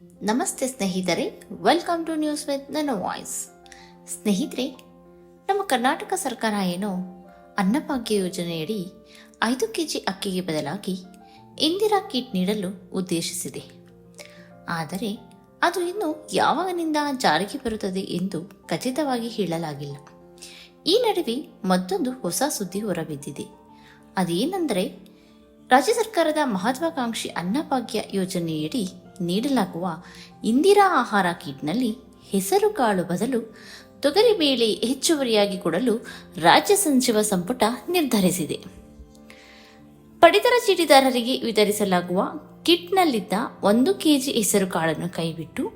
ನಮಸ್ತೆ ಸ್ನೇಹಿತರೆ welcome to news with ನನ್ನ ವಾಯ್ಸ್ ಸ್ನೇಹಿತರೆ, ನಮ್ಮ ಕರ್ನಾಟಕ ಸರ್ಕಾರ ಏನೋ ಅನ್ನಭಾಗ್ಯ ಯೋಜನೆಯಡಿ ಐದು ಕೆ ಜಿ ಅಕ್ಕಿಗೆ ಬದಲಾಗಿ ಇಂದಿರಾ ಕಿಟ್ ನೀಡಲು ಉದ್ದೇಶಿಸಿದೆ. ಆದರೆ ಅದು ಇನ್ನು ಯಾವಾಗಿನಿಂದ ಜಾರಿಗೆ ಬರುತ್ತದೆ ಎಂದು ಖಚಿತವಾಗಿ ಹೇಳಲಾಗಿಲ್ಲ. ಈ ನಡುವೆ ಮತ್ತೊಂದು ಹೊಸ ಸುದ್ದಿ ಹೊರಬಿದ್ದಿದೆ. ಅದೇನೆಂದರೆ, ರಾಜ್ಯ ಸರ್ಕಾರದ ಮಹತ್ವಾಕಾಂಕ್ಷಿ ಅನ್ನಭಾಗ್ಯ ಯೋಜನೆಯಡಿ ನೀಡಲಾಗುವ ಇಂದಿರಾ ಆಹಾರ ಕಿಟ್ನಲ್ಲಿ ಹೆಸರು ಕಾಳು ಬದಲು ತೊಗರಿಬೇಳೆ ಹೆಚ್ಚುವರಿಯಾಗಿ ಕೊಡಲು ರಾಜ್ಯ ಸಚಿವ ಸಂಪುಟ ನಿರ್ಧರಿಸಿದೆ. ಪಡಿತರ ಚೀಟಿದಾರರಿಗೆ ವಿತರಿಸಲಾಗುವ ಕಿಟ್ನಲ್ಲಿದ್ದ ಒಂದು ಕೆಜಿ ಹೆಸರು ಕಾಳನ್ನು ಕೈಬಿಟ್ಟು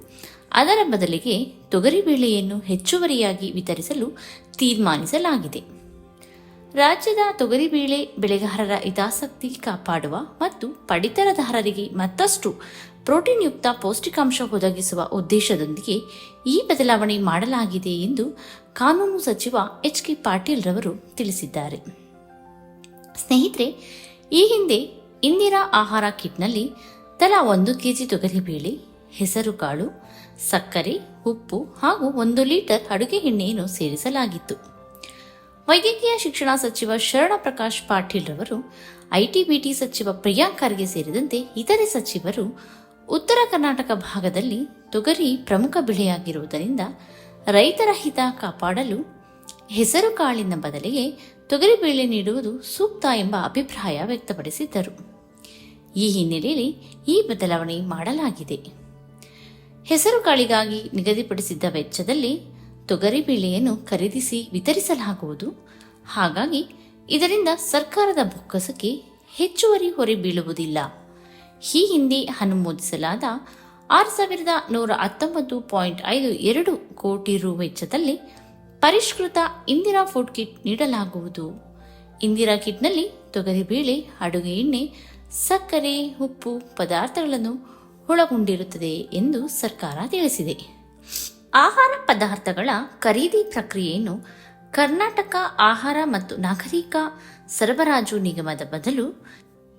ಅದರ ಬದಲಿಗೆ ತೊಗರಿಬೇಳೆಯನ್ನು ಹೆಚ್ಚುವರಿಯಾಗಿ ವಿತರಿಸಲು ತೀರ್ಮಾನಿಸಲಾಗಿದೆ. ರಾಜ್ಯದ ತೊಗರಿಬೇಳೆ ಬೆಳೆಗಾರರ ಹಿತಾಸಕ್ತಿ ಕಾಪಾಡುವ ಮತ್ತು ಪಡಿತರದಾರರಿಗೆ ಮತ್ತಷ್ಟು ಪ್ರೋಟೀನ್ ಯುಕ್ತ ಪೌಷ್ಟಿಕಾಂಶ ಒದಗಿಸುವ ಉದ್ದೇಶದೊಂದಿಗೆ ಈ ಬದಲಾವಣೆ ಮಾಡಲಾಗಿದೆ ಎಂದು ಕಾನೂನು ಸಚಿವ ಎಚ್ ಕೆ ಪಾಟೀಲ್ ರವರು ತಿಳಿಸಿದ್ದಾರೆ. ಸ್ನೇಹಿತರೆ, ಈ ಹಿಂದೆ ಇಂದಿರಾ ಆಹಾರ ಕಿಟ್ನಲ್ಲಿ ತಲಾ ಒಂದು ಕೆಜಿ ತೊಗರಿಬೇಳೆ ಹೆಸರುಕಾಳು ಸಕ್ಕರೆ, ಉಪ್ಪು ಹಾಗೂ ಒಂದು ಲೀಟರ್ ಅಡುಗೆ ಎಣ್ಣೆಯನ್ನು ಸೇರಿಸಲಾಗಿತ್ತು. ವೈದ್ಯಕೀಯ ಶಿಕ್ಷಣ ಸಚಿವ ಶರಣ ಪ್ರಕಾಶ್ ಪಾಟೀಲ್ ರವರು ಐಟಿ ಬಿಟಿ ಸಚಿವ ಪ್ರಿಯಾಂಕ್ ಖರ್ಗೆ ಸೇರಿದಂತೆ ಇತರೆ ಸಚಿವರು ಉತ್ತರ ಕರ್ನಾಟಕ ಭಾಗದಲ್ಲಿ ತೊಗರಿ ಪ್ರಮುಖ ಬೆಳೆಯಾಗಿರುವುದರಿಂದ ರೈತರ ಹಿತ ಕಾಪಾಡಲು ಹೆಸರು ಕಾಳಿನ ಬದಲಿಗೆ ತೊಗರಿಬೇಳೆ ನೀಡುವುದು ಸೂಕ್ತ ಎಂಬ ಅಭಿಪ್ರಾಯ ವ್ಯಕ್ತಪಡಿಸಿದ್ದರು. ಈ ಹಿನ್ನೆಲೆಯಲ್ಲಿ ಈ ಬದಲಾವಣೆ ಮಾಡಲಾಗಿದೆ. ಹೆಸರು ಕಾಳಿಗಾಗಿ ನಿಗದಿಪಡಿಸಿದ್ದ ವೆಚ್ಚದಲ್ಲಿ ತೊಗರಿಬೇಳೆಯನ್ನು ಖರೀದಿಸಿ ವಿತರಿಸಲಾಗುವುದು. ಹಾಗಾಗಿ ಇದರಿಂದ ಸರ್ಕಾರದ ಬೊಕ್ಕಸಕ್ಕೆ ಹೆಚ್ಚುವರಿ ಹೊರೆ ಬೀಳುವುದಿಲ್ಲ. ಈ ಹಿಂದೆ ಅನುಮೋದಿಸಲಾದ ಆರು ಸಾವಿರದ ನೂರ ಹತ್ತೊಂಬತ್ತು ಪಾಯಿಂಟ್ ಐದು ಎರಡು ಕೋಟಿ ರು ವೆಚ್ಚದಲ್ಲಿ ಪರಿಷ್ಕೃತ ಇಂದಿರಾ ಫುಡ್ ಕಿಟ್ ನೀಡಲಾಗುವುದು. ಇಂದಿರಾ ಕಿಟ್ನಲ್ಲಿ ತೊಗರಿಬೇಳೆ ಅಡುಗೆ ಎಣ್ಣೆ, ಸಕ್ಕರೆ, ಉಪ್ಪು ಪದಾರ್ಥಗಳನ್ನು ಒಳಗೊಂಡಿರುತ್ತದೆ ಎಂದು ಸರ್ಕಾರ ತಿಳಿಸಿದೆ. ಆಹಾರ ಪದಾರ್ಥಗಳ ಖರೀದಿ ಪ್ರಕ್ರಿಯೆಯನ್ನು ಕರ್ನಾಟಕ ಆಹಾರ ಮತ್ತು ನಾಗರಿಕ ಸರಬರಾಜು ನಿಗಮದ ಬದಲು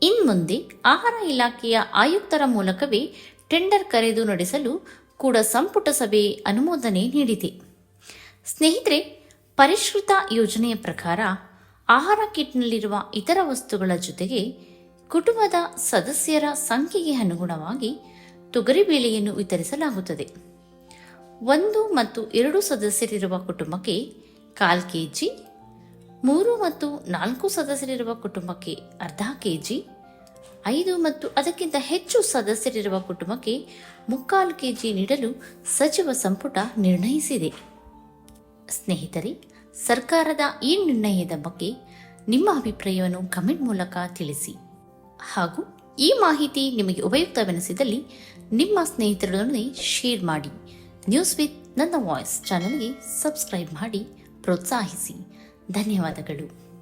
ಇನ್ಮುಂದೆ ಆಹಾರ ಇಲಾಖೆಯ ಆಯುಕ್ತರ ಮೂಲಕವೇ ಟೆಂಡರ್ ಕರೆದು ನಡೆಸಲು ಕೂಡ ಸಂಪುಟ ಸಭೆ ಅನುಮೋದನೆ ನೀಡಿದೆ. ಸ್ನೇಹಿತರೆ, ಪರಿಷ್ಕೃತ ಯೋಜನೆಯ ಪ್ರಕಾರ ಆಹಾರ ಕಿಟ್ನಲ್ಲಿರುವ ಇತರ ವಸ್ತುಗಳ ಜೊತೆಗೆ ಕುಟುಂಬದ ಸದಸ್ಯರ ಸಂಖ್ಯೆಗೆ ಅನುಗುಣವಾಗಿ ತೊಗರಿಬೇಳೆಯನ್ನು ವಿತರಿಸಲಾಗುತ್ತದೆ. ಒಂದು ಮತ್ತು ಎರಡು ಸದಸ್ಯರಿರುವ ಕುಟುಂಬಕ್ಕೆ ಕಾಲ್ ಕೆ ಜಿ ಮೂರು ಮತ್ತು ನಾಲ್ಕು ಸದಸ್ಯರಿರುವ ಕುಟುಂಬಕ್ಕೆ ಅರ್ಧ ಕೆ ಜಿ ಐದು ಮತ್ತು ಅದಕ್ಕಿಂತ ಹೆಚ್ಚು ಸದಸ್ಯರಿರುವ ಕುಟುಂಬಕ್ಕೆ ಮುಕ್ಕಾಲು ಕೆಜಿ ನೀಡಲು ಸಚಿವ ಸಂಪುಟ ನಿರ್ಣಯಿಸಿದೆ. ಸ್ನೇಹಿತರೆ, ಸರ್ಕಾರದ ಈ ನಿರ್ಣಯದ ಬಗ್ಗೆ ನಿಮ್ಮ ಅಭಿಪ್ರಾಯವನ್ನು ಕಮೆಂಟ್ ಮೂಲಕ ತಿಳಿಸಿ. ಹಾಗೂ ಈ ಮಾಹಿತಿ ನಿಮಗೆ ಉಪಯುಕ್ತವೆನಿಸಿದಲ್ಲಿ ನಿಮ್ಮ ಸ್ನೇಹಿತರೊಡನೆ ಶೇರ್ ಮಾಡಿ. ನ್ಯೂಸ್ ವಿತ್ ನನ್ನ ವಾಯ್ಸ್ ಚಾನಲ್ಗೆ ಸಬ್ಸ್ಕ್ರೈಬ್ ಮಾಡಿ, ಪ್ರೋತ್ಸಾಹಿಸಿ. ಧನ್ಯವಾದಗಳು.